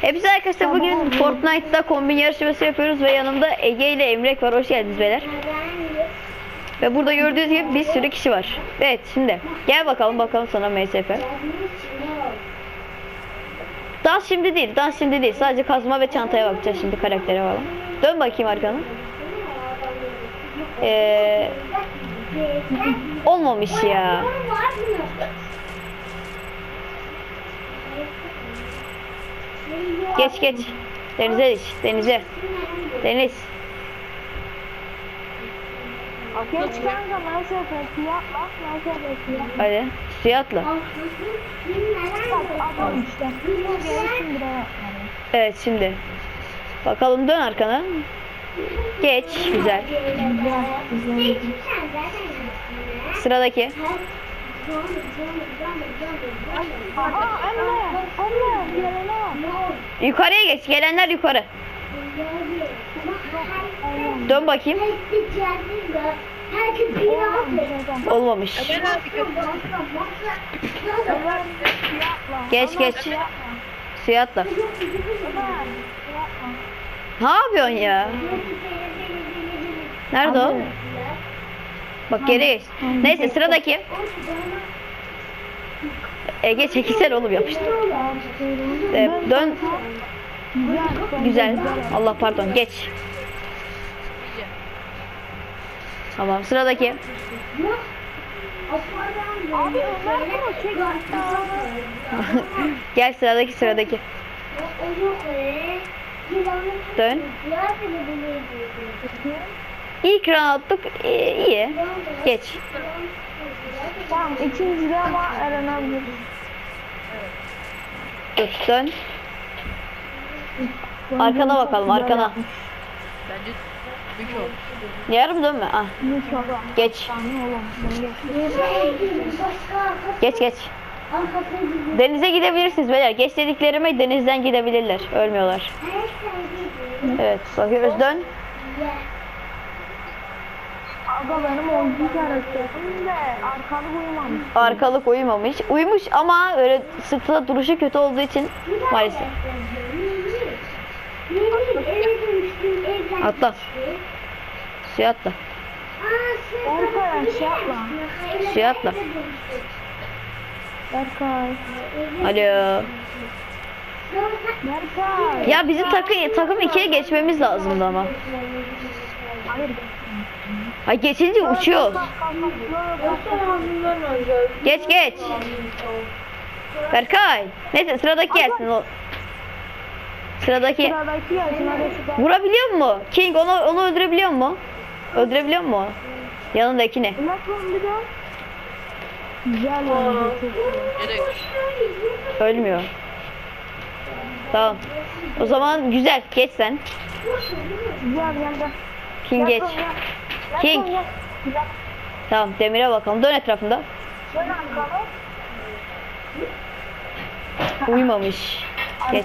Hepsi arkadaşlar bugün Fortnite'da kombin yarışması yapıyoruz ve yanımda Ege ile Emrek var. Hoş geldiniz beyler. Ve burada gördüğünüz gibi bir sürü kişi var. Evet şimdi gel bakalım bakalım sana MSF. Dans şimdi değil, dans şimdi değil. Sadece kazma ve çantaya bakacağız şimdi karaktere falan. Dön bakayım arkana. Ee, olmamış ya. Geç geç. Denize geç. Denize. Deniz. Geç kanka ben şey yapayım. Ben şey yapayım. Hadi. Suya atla. Adam işte. Evet şimdi. Bakalım dön arkana. Geç. Güzel. Sıradaki. Aha anne. Anne. Gelene bak. Yukarıya geç. Gelenler yukarı. Dön bakayım. Olmamış. Geç geç. Suya atla. Ne yapıyorsun ya? Nerede o? Bak geri geç. Neyse sıradaki. Ege çekilsene oğlum yapıştı. Ee, dön. Güzel. Allah pardon geç. Tamam sıradaki. Abi Gel sıradaki sıradaki. Dön. İlk roundluk iyi. Geç. Tamam ikinci ama Eren abi. Dur dön. Arkana bakalım arkana. Bence büyük oldu. Yarım dönme. Ah, geç. Geç geç. Denize gidebilirsiniz beyler. Geç dediklerime denizden gidebilirler. Ölmüyorlar. Evet bakıyoruz dön. Aga benim oyuncu karakterim de arkalı uyumamış. Arkalık uyumamış. Uyumuş ama öyle sırtında duruşu kötü olduğu için maalesef. Atla. Suya atla. Berkay şey yapma. Suya atla. Berkay. Alo. Berkay. Ya bizim takı, takım ikiye geçmemiz lazımdı ama. Hayır. Ay geçince uçuyor. Geç geç. Berkay. Neyse sıradaki gelsin o. Sıradaki. Vurabiliyor mu? King onu onu öldürebiliyor mu? Öldürebiliyor mu? Bir de. Güzel. Ölmüyor. Tamam. O zaman güzel. Geç sen. Güzel. King geç. King. Tamam demire bakalım. Dön etrafında. Uyumamış. Geç.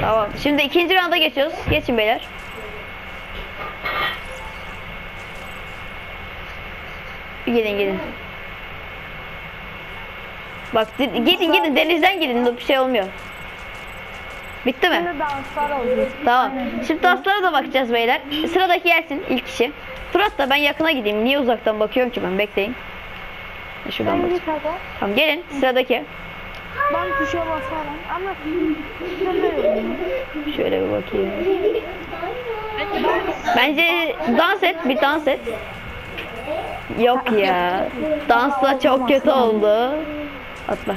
Tamam. Şimdi ikinci rounda geçiyoruz. Geçin beyler. Gidin gidin. Bak di- gidin gidin denizden gidin bir şey olmuyor. Bitti mi? Şimdi danslar. Tamam. Şimdi taslara da bakacağız beyler. Sıradaki gelsin ilk kişi. Fırat da ben yakına gideyim. Niye uzaktan bakıyorum ki ben? Bekleyin. Şuradan kadar? Tamam gelin sıradaki. Ben tuşa basarım ama Şöyle bir bakayım. Bence dans et, bir dans et. Yok ya. Dansla çok kötü oldu. Atla.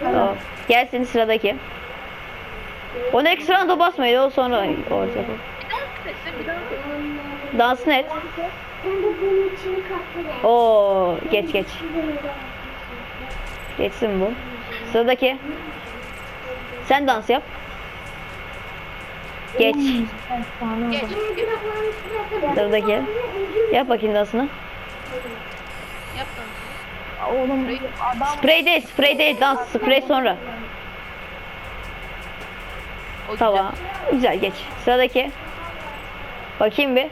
Tamam. Gelsin sıradaki. O next round'a basmayın, o sonra olacak. o. Sesle bir daha. Dansın et. Oo, geç geç. Geçsin bu. Sıradaki. Sen dans yap. Geç. Geç. Sıradaki. Yap bakayım dansını. Yap lan. oğlum adam Sprey değil, sprey değil. Dans, sprey sonra. O güzel. Tamam. Güzel geç. Sıradaki. Bakayım bir.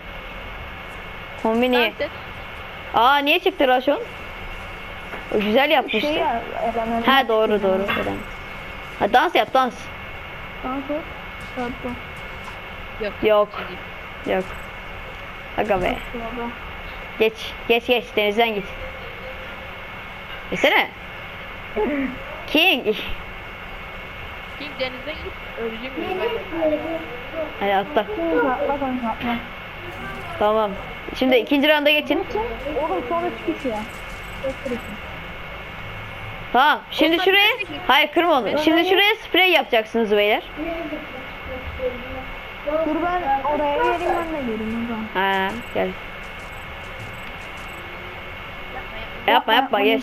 Kombini. Et. Aa niye çıktı Raşon? O güzel yapmıştı. Şey ya. Eren Ha doğru doğru. Eren. Ha dans yap dans. Dans et. Yaptı. Yok. Yok. şey. Yok. Aga be. Geç. Geç geç. Denizden git. Desene. King. King denizden git. Öleceğim. Hadi atla. Atla kanka atla. Tamam. Şimdi ikinci randa geçin. Oğlum son üç kişi ya. Tamam. Şimdi şuraya Hayır kırma onu. Şimdi şuraya sprey yapacaksınız beyler. Dur ben oraya geleyim ben de geleyim o zaman. Ha gel. Yapma yapma geç.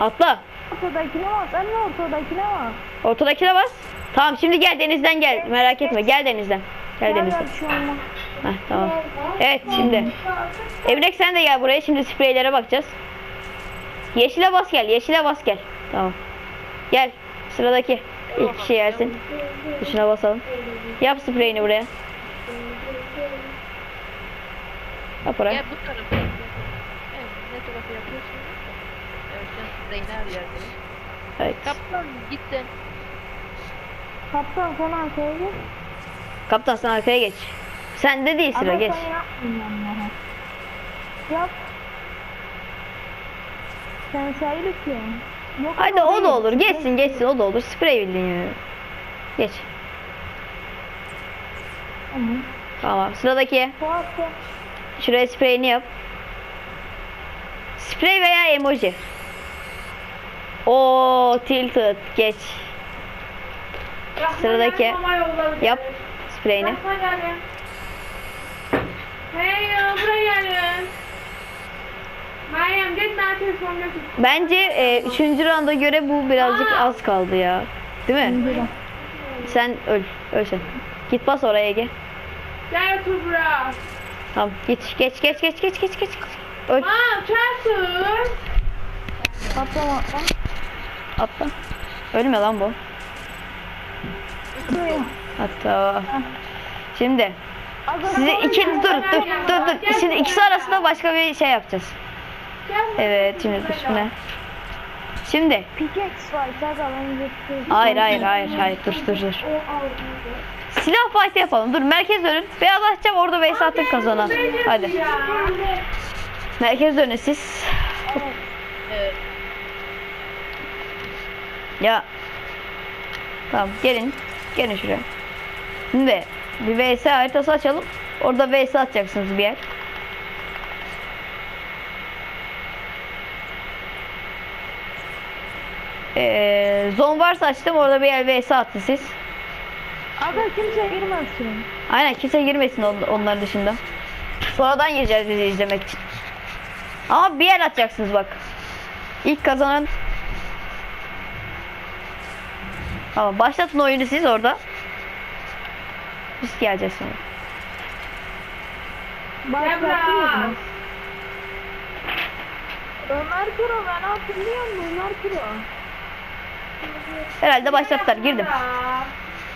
Atla. Ortadakine bak. Ben de ortadakine bak. Ortadakine bas. Tamam şimdi gel denizden gel. Merak etme. Gel denizden. Gel denizden. şey. Heh, tamam. Evet şimdi. Emrek sen de gel buraya. Şimdi spreylere bakacağız. Yeşile bas gel. Yeşile bas gel. Tamam. Gel. Sıradaki. İlk kişi gelsin. Dışına basalım. Yap spreyini buraya. Yap oraya. Gel bu tarafa. Evet, ne tarafa yapıyorsun? Sen arıyor. Evet. Kaptan git sen. Kaptan sen arkaya git. Kaptan sen arkaya geç. Sende değil sıra Ama geç. sen yapmayın onları. Yap. Sen sayılı ki. Yok Hadi ama o da olur. Geçsin geçsin o da olur. Sprey bildiğin yani. Geç. Tamam. Tamam. Sıradaki. Şuraya spreyini yap. Sprey veya emoji. O tilted. Geç. Sıradaki. Yap spreyini. Hey ya buraya gelin. Meryem geç ben telefonla. Bence e, üçüncü randa göre bu birazcık az kaldı ya. Değil mi? Sen öl. Öl sen. Git bas oraya Ege. Gel otur buraya. Tamam git. Geç geç geç geç geç geç. Öl. Aa çarptın. Atlama atla. Ölme lan bu. Hatta. Şimdi size iki dur dur dur dur. Şimdi ikisi arasında başka bir şey yapacağız. Evet şimdi dur şimdi. Hayır hayır hayır hayır dur dur dur. Silah fight'ı yapalım. Dur merkez dönün. Beyaz açacağım orada Veys attık kazanan. Hadi. Merkez dönün siz. Evet. Ya. Tamam gelin. Gelin şuraya. Şimdi bir VS haritası açalım. Orada VS atacaksınız bir yer. Ee, zon varsa açtım orada bir yer VS atın siz. Aga kimse girmesin. Aynen kimse girmesin on- onların dışında. Sonradan gireceğiz bizi izlemek için. Ama bir yer atacaksınız bak. İlk kazanan Tamam başlatın oyunu siz orada. Biz geleceğiz sonra. Başlatıyoruz. Ömer Kuro ben hatırlıyorum Ömer Kuro. Herhalde başlattılar girdim.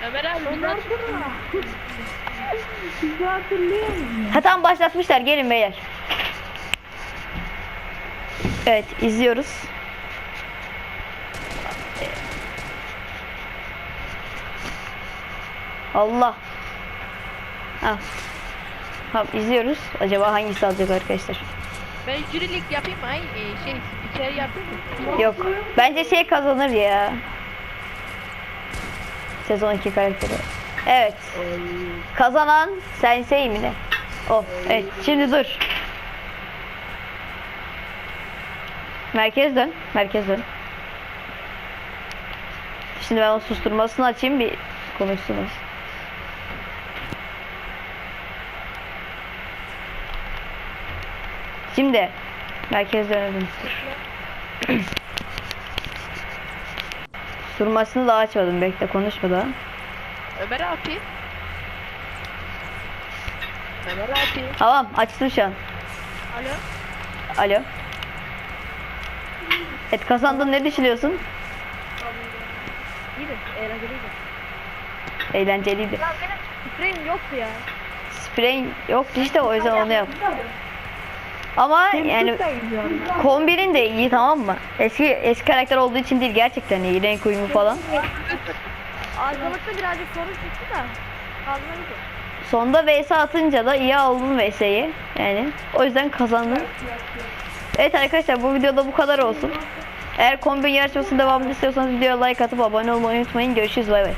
Ömer abi Ömer Kuro. Sizi hatırlıyorum. Ha tamam başlatmışlar gelin beyler. Evet izliyoruz. Allah. Ha. Tamam izliyoruz. Acaba hangisi alacak arkadaşlar? ben jürilik yapayım mı? Ay e, şey spiker yapayım mı? Yok. Bence şey kazanır ya. Sezon 2 karakteri. Evet. Kazanan Sensei mi ne? Oh. Evet. Şimdi dur. Merkez dön. Merkez dön. Şimdi ben o susturmasını açayım bir konuşsunuz. Şimdi merkez dönelim. Susturmasını daha açmadım. Bekle konuşma daha. Ömer abi. Ömer abi. Tamam açtım şu an. Alo. Alo. Evet kazandın ne düşünüyorsun? İyi de eğlenceliydi. Eğlenceliydi. Ya benim spreyim yoktu ya. Spreyin yoktu işte o yüzden onu yap. Ama yani kombinin de iyi tamam mı? Eski eski karakter olduğu için değil gerçekten iyi renk uyumu falan. Arkalıkta birazcık sorun çıktı da. Kazmaydı. Sonda vs atınca da iyi aldın vs'yi. Yani o yüzden kazandın. Evet arkadaşlar bu videoda bu kadar olsun. Eğer kombin yarışmasının devamını istiyorsanız videoya like atıp abone olmayı unutmayın. Görüşürüz bay bay.